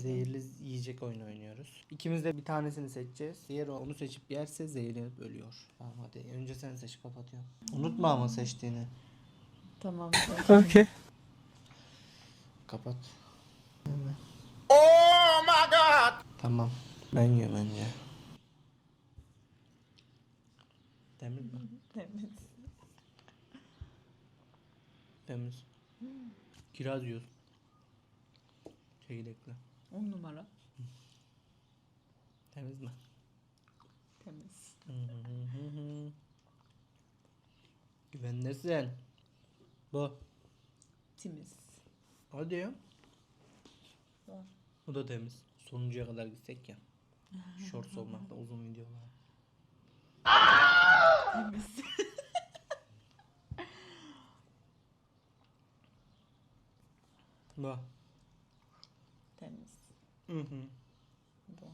Zehirli yiyecek oyunu oynuyoruz. İkimiz de bir tanesini seçeceğiz. Diğeri onu seçip yerse zehirlenip ölüyor. Tamam hadi önce sen seç kapatıyorum. Unutma ama seçtiğini. Tamam. Okey. Kapat. Oh my god. Tamam. Ben yiyorum önce. Temiz mi? Temiz. Temiz. Kiraz yiyoruz. Çekirdekli. On numara. Temiz mi? Temiz. Güvendesin. Bu. Temiz. Hadi ya. Var. Bu da temiz. Sonuncuya kadar gitsek ya. Shorts olmakta uzun videolar. Temiz. Bu. Temiz. Hı hı. Bu.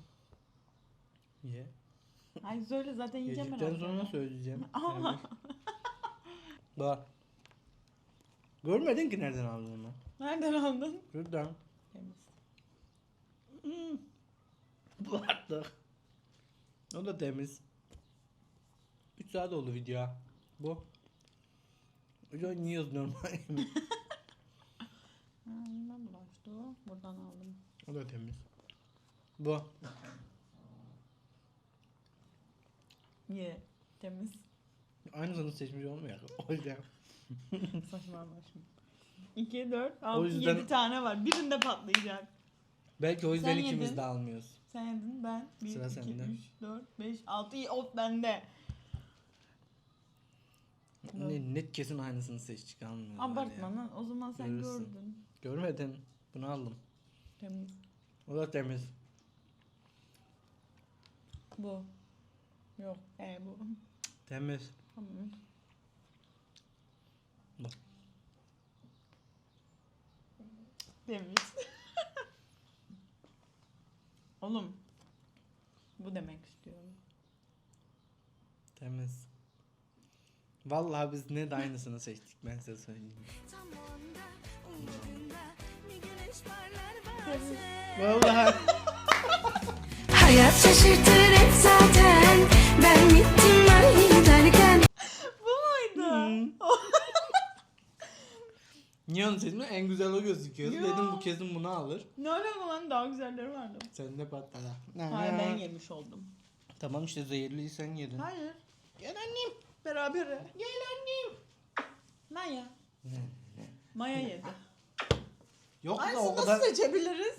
Ye. Ay söyle zaten yiyeceğim Yedikten herhalde. sonra söyleyeceğim. Ama- Bak. Görmedin ki nereden aldın onu. Nereden aldın? Şuradan. Temiz. Bu artık. O da temiz. 3 saat oldu video. Bu. Hocam yiyoruz normal. O. Buradan aldım. o da temiz. Bu. Ye. Temiz. Aynısını seçmiş olmuyor. O yüzden. Saçmalama şimdi. 2, 4, O 6, yüzden- 7 tane var. Birinde patlayacak. Belki o yüzden Sen ikimiz yedin. de almıyoruz. Sen yedin ben. 1, Sıra 2, sende. 3, 4, 5, 6. Of bende. Ne, net kesin aynısını seçtik almıyoruz. Abartma lan. O zaman sen Görürsün. gördün. Görmedin. Bunu aldım. Temiz. O da temiz. Bu. Yok. E bu. Temiz. Tamam. Bu. Temiz. Oğlum. Bu demek istiyorum. Temiz. Vallahi biz ne de aynısını seçtik ben size söyleyeyim. Vallahi. Hayat şaşırtır hep zaten Ben gittim ben giderken Bu muydu? Niye onu seçtin? En güzel o gözüküyor. Yo. Dedim bu kesin bunu alır. ne alaka lan daha güzelleri vardı. Sen de patladı. Hayır ben yemiş oldum. Tamam işte zehirliyi sen yedin. Hayır. Gel annem. Beraber. Gel annem. Maya. Maya yedi. Yok da Aynısını o nasıl kadar seçebiliriz?